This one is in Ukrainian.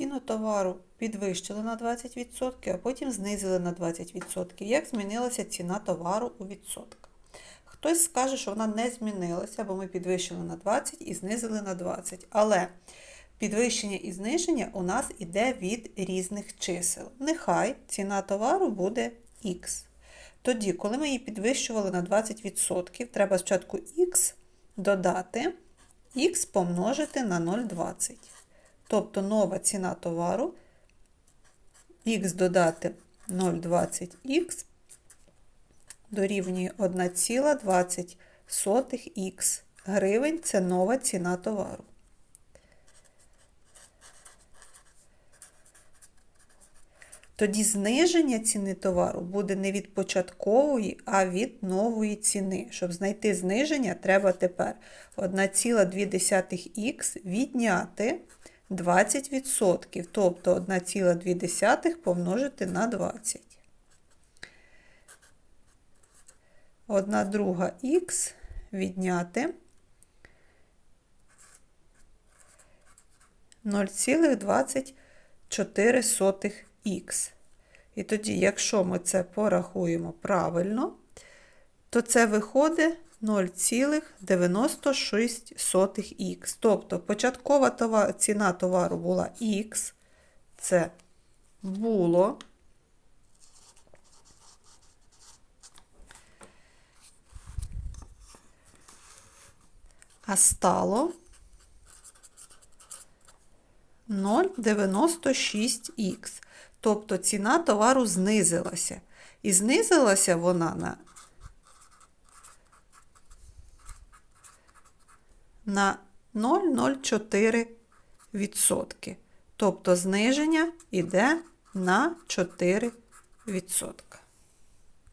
Ціну товару підвищили на 20%, а потім знизили на 20%. Як змінилася ціна товару у відсотках? Хтось скаже, що вона не змінилася, бо ми підвищили на 20 і знизили на 20. Але підвищення і зниження у нас іде від різних чисел. Нехай ціна товару буде Х. Тоді, коли ми її підвищували на 20%, треба спочатку Х додати Х помножити на 0,20. Тобто нова ціна товару Х додати 0,20х дорівнює 1,20х гривень. Це нова ціна товару. Тоді зниження ціни товару буде не від початкової, а від нової ціни. Щоб знайти зниження, треба тепер 1,2х відняти 20%, тобто 1,2 помножити на 20. 1 друга х відняти 0,24х. І тоді, якщо ми це порахуємо правильно, то це виходить 0,96х. Тобто початкова товар, ціна товару була Х, це було. А стало 0,96х. Тобто ціна товару знизилася. І знизилася вона на на 0,04%. Тобто зниження йде на 4%.